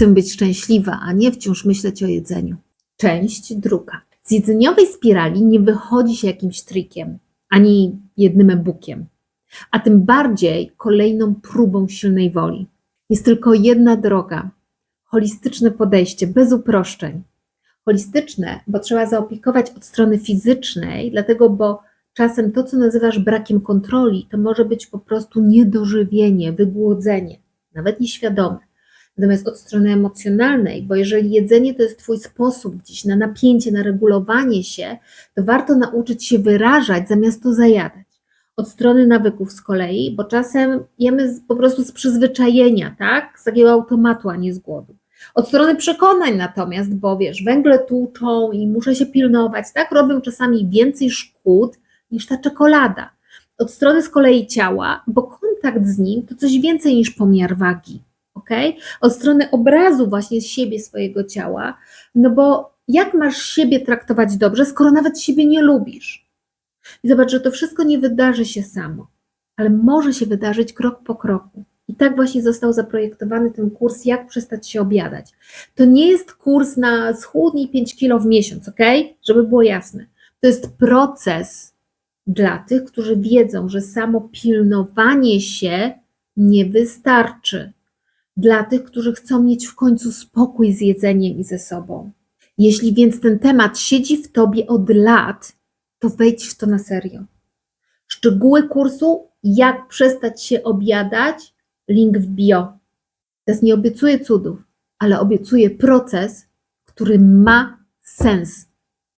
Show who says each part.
Speaker 1: Chcę być szczęśliwa, a nie wciąż myśleć o jedzeniu. Część druga. Z jedzeniowej spirali nie wychodzi się jakimś trikiem, ani jednym e-bookiem, a tym bardziej kolejną próbą silnej woli. Jest tylko jedna droga holistyczne podejście, bez uproszczeń. Holistyczne, bo trzeba zaopiekować od strony fizycznej, dlatego, bo czasem to, co nazywasz brakiem kontroli, to może być po prostu niedożywienie, wygłodzenie, nawet nieświadome. Natomiast od strony emocjonalnej, bo jeżeli jedzenie to jest Twój sposób gdzieś na napięcie, na regulowanie się, to warto nauczyć się wyrażać zamiast to zajadać. Od strony nawyków z kolei, bo czasem jemy z, po prostu z przyzwyczajenia, tak? Z takiego automatu, a nie z głodu. Od strony przekonań natomiast, bo wiesz, węgle tłuczą i muszę się pilnować, tak? Robią czasami więcej szkód niż ta czekolada. Od strony z kolei ciała, bo kontakt z nim to coś więcej niż pomiar wagi Od strony obrazu właśnie siebie, swojego ciała, no bo jak masz siebie traktować dobrze, skoro nawet siebie nie lubisz? I zobacz, że to wszystko nie wydarzy się samo, ale może się wydarzyć krok po kroku. I tak właśnie został zaprojektowany ten kurs, jak przestać się obiadać. To nie jest kurs na schudnij 5 kilo w miesiąc, ok? Żeby było jasne. To jest proces dla tych, którzy wiedzą, że samo pilnowanie się nie wystarczy dla tych, którzy chcą mieć w końcu spokój z jedzeniem i ze sobą. Jeśli więc ten temat siedzi w tobie od lat, to wejdź w to na serio. Szczegóły kursu, jak przestać się obiadać, link w bio. Teraz nie obiecuję cudów, ale obiecuję proces, który ma sens.